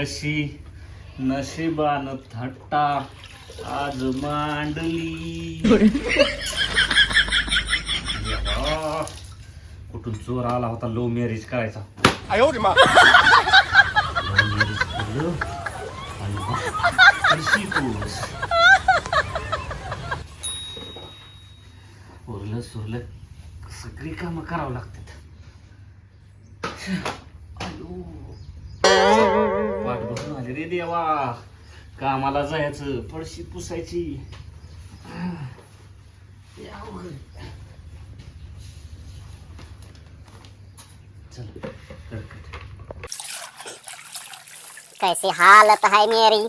कशी नशिबान थट्टा आज मांडली. कुठून चोर आला होता लो मॅरेज करायचा. कशी तूस? उरलं सुरलं सगळी कामं करावं लागतात. देवा. कामाला जायचं पडशी पुसायची. कैसी हालत है मेरी?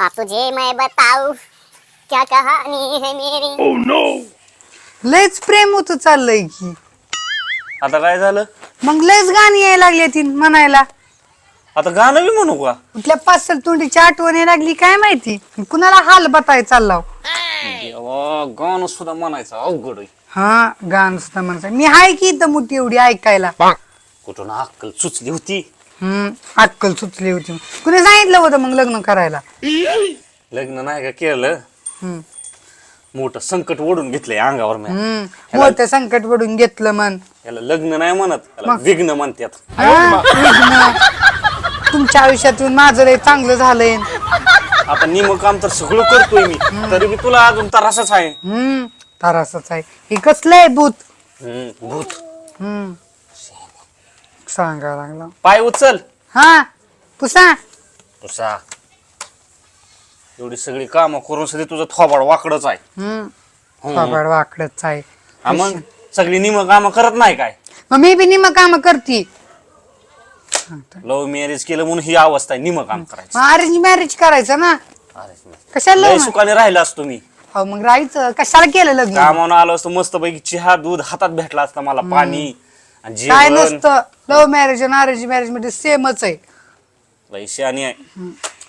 अब तुझे मैं बताऊं क्या कहानी है मेरी? लयच प्रेम होत चाललंय की. आता काय झालं? मग लयच गाणी यायला लागली ती म्हणायला. आता गाणं बी म्हणू का? कुठल्या पाचल तोंडीची आठवण यायला लागली काय माहिती? कुणाला हाल बताय चाललाव देवा गाणं सुद्धा म्हणायचं अवघड आहे. हा गाणं सुद्धा म्हणायचं. मी हाय की इथं मोठी एवढी ऐकायला? कुठून अक्कल सुचली होती? हम्म अक्कल सुचली होती. कुणी सांगितलं होतं मग लग्न करायला? लग्न नाही का केलं? हम्म. मोठं संकट ओढून घेतलंय अंगावर मी हम्म मोठं संकट पडून घेतलं मन. याला लग्न नाही म्हणत याला विघ्न म्हणतात. हा. तुमच्या आयुष्यातून माझं लय चांगलं झालंय. आता निम काम तर सगळं करतोय मी. तरी मी तुला अजून त्रासच आहे. हम्म तरासच आहे. हे कसलं आहे भूत? हम्म, भूत. हम्म. सांगा लागला. पाय उचल. हा पुसा. तुसा एवढी सगळी कामं करून सगळी तुझं थोबाड वाकडच आहे. हम्म हम्म. थोबाड वाकडच आहे. हा मग सगळी निम कामं करत नाही काय? मग मी बी निम काम करते. लव्ह मॅरेज केलं म्हणून ही अवस्था आहे. निम काम करायचं. अरेंज मॅरेज करायचं ना? कशाला लय लग्न? सुखाने राहिला असतो मी. अहो मग राहायचं. कशाला केलं लग्न? कामावून आलो असतो मस्त पैकी चहा दूध हातात भेटला असता मला पाणी आणि काय जेवण. नसतं. लव्ह मॅरेज आणि अरेंज मॅरेजमध्ये सेमच आहे. शहाणी आहे.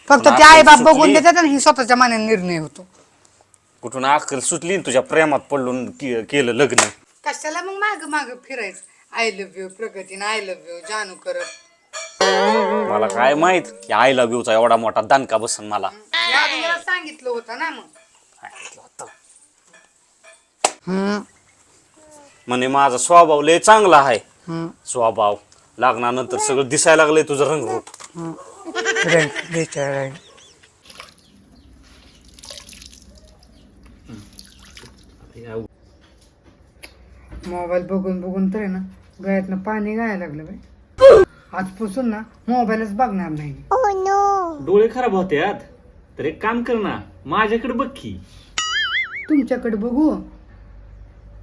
फक्त पण ते आई बाप आपण बघून सुटली. देतात आणि ही स्वतःच्या मनाने निर्णय होतो. कुठून अक्कल सुटली आणि तुझ्या प्रेमात पडून के- केलं लग्न? कशाला मग माग माग फिरायचं आय लव्ह यू प्रगतीने आय लव्ह यू जानू करत. मला काय माहीत? की आय लव्ह यूचा एवढा मोठा दणका बसन मला. मी आधी मला सांगितलं होतं ना मग. हम्म म्हणे माझा स्वभाव लय चांगला आहे. स्वभाव? लग्नानंतर सगळं दिसायला लागलंय तुझं रंगरूप. right. मोबाईल बघून बघून तर आहे ना गळ्यातनं पाणी गायला लागलं बाई. आजपासून ना मोबाईलच बघणार नाही. डोळे खराब होत्यात तर एक काम कर ना माझ्याकडे बघ की. तुमच्याकडे बघू?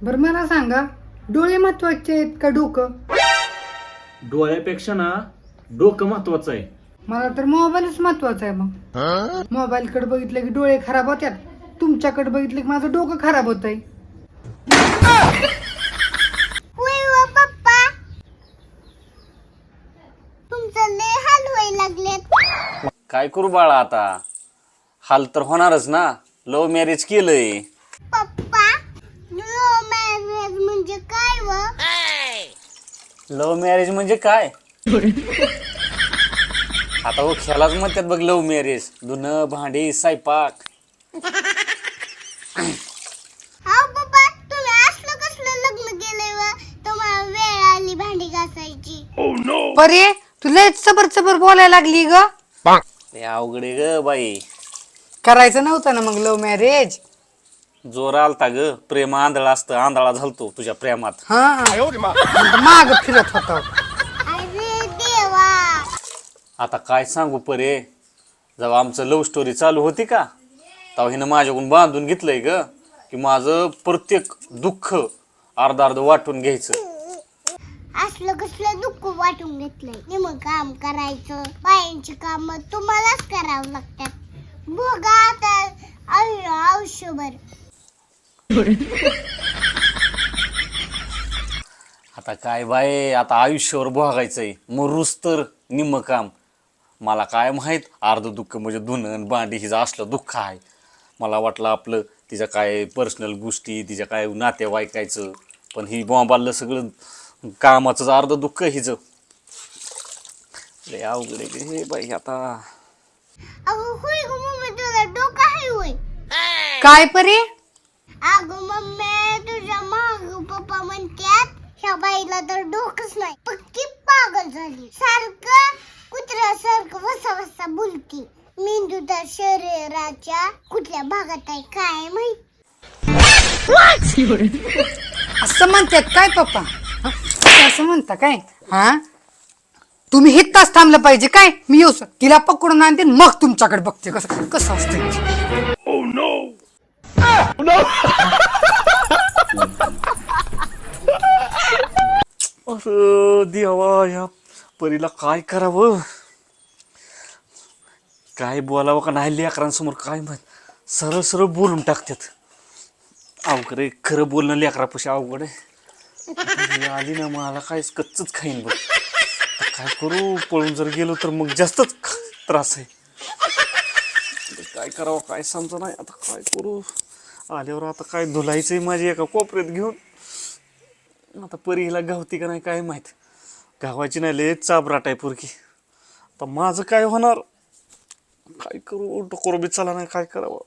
बरं मला सांगा डोळे महत्त्वाचे आहेत का डोकं? डोळ्यापेक्षा ना डोकं महत्वाचं आहे. मला तर मोबाईलच महत्त्वाचा आहे मग. मोबाईल कडे बघितलं की डोळे खराब होत्यात तुमच्याकडे बघितलं की माझं डोकं खराब होत आहे होय व पप्पा तुमचं लय हाल व्हायला लागलेत काय करू बाळा आता? हाल तर होणारच ना? लव्ह मॅरेज केलंय. पप्पा नो मॅरेज म्हणजे काय व? लव्ह मॅरेज म्हणजे काय? आता हो खेळाच म्हणतात बघ लव्ह मॅरेज धुणं भांडी स्वयंपाक. हा पप्पा तुम्ही असलं कसलं लग्न केलंय व? तुम्हाला वेळ आली भांडी घासायची. बरे तू लय चबर चबर बोलायला लागली ग. ते अवघड आहे ग बाई. करायचं नव्हतं ना मग लव्ह मॅरेज जोर आलता ग. प्रेम आंधळा असतं आंधळा झालतो तुझ्या प्रेमात. हा. माग फिरत होता. आता काय सांगू परे? जेव्हा आमचं लव्ह स्टोरी चालू होती का? तेव्हा हिनं माझ्याकडून बांधून घेतलंय ग की माझं प्रत्येक दुःख अर्ध अर्ध वाटून घ्यायचं. असलं कसलं दुःख वाटून घेतलंय. निम काम करायचं बायांची काम तुम्हालाच करावं लागतात. बघा आता आयुष्यभर. आता काय बाय आता आयुष्यावर भोगायचंय मग रुस्तर निम्म काम. मला काय माहीत अर्ध दुःख म्हणजे धुनन भांडी हिचं असलं दुःख आहे. मला वाटलं आपलं तिच्या काय पर्सनल गोष्टी तिच्या काय नातेवाईकायचं पण ही बॉम्बाला सगळं कामाचं अर्ध दुःख हिचं. लय अवघड आहे हे बाई आता. अगं होय ग मम्मी तुला डोकं आहे होय. काय परे? अगं मम्मी तुझ्या माग पप्पा म्हणतात ह्या बाईला तर डोकंच नाही. पक्की पागल झाली. सारखं कुत्र्यासारखं वसा वसा बोलती. मेंदू तर शरीराच्या कुठल्या भागात आहे काय माहीत? असं म्हणतात काय पप्पा? हा? असं म्हणता काय? हा? तुम्ही हित तास थांबलं पाहिजे काय? मी येऊ तिला पकडून आणते मग तुमच्याकडे बघते कसं कसं असतं oh, असं देवा या परीला काय करावं? काय बोलावं का नाही लेकरांसमोर काय माहीत? सरळ सरळ बोलून टाकतात. अवघड आहे खरं बोलणं लेकरापाशी अवघड आहे. आली ना मला काय कच्चच खाईन बघ. आता काय करू पळून जर गेलो तर मग जास्तच ख- त्रास आहे. काय करावं काय समजा नाही आता काय करू? आल्यावर आता काय धुलायचंय माझी एका कोपऱ्यात घेऊन? आता परी हिला गावती का नाही काय माहीत. गावाची नाही लय चाबराट आहे पुरकी आता माझं काय होणार? काय करू डोकोर बी चला नाही काय करावं?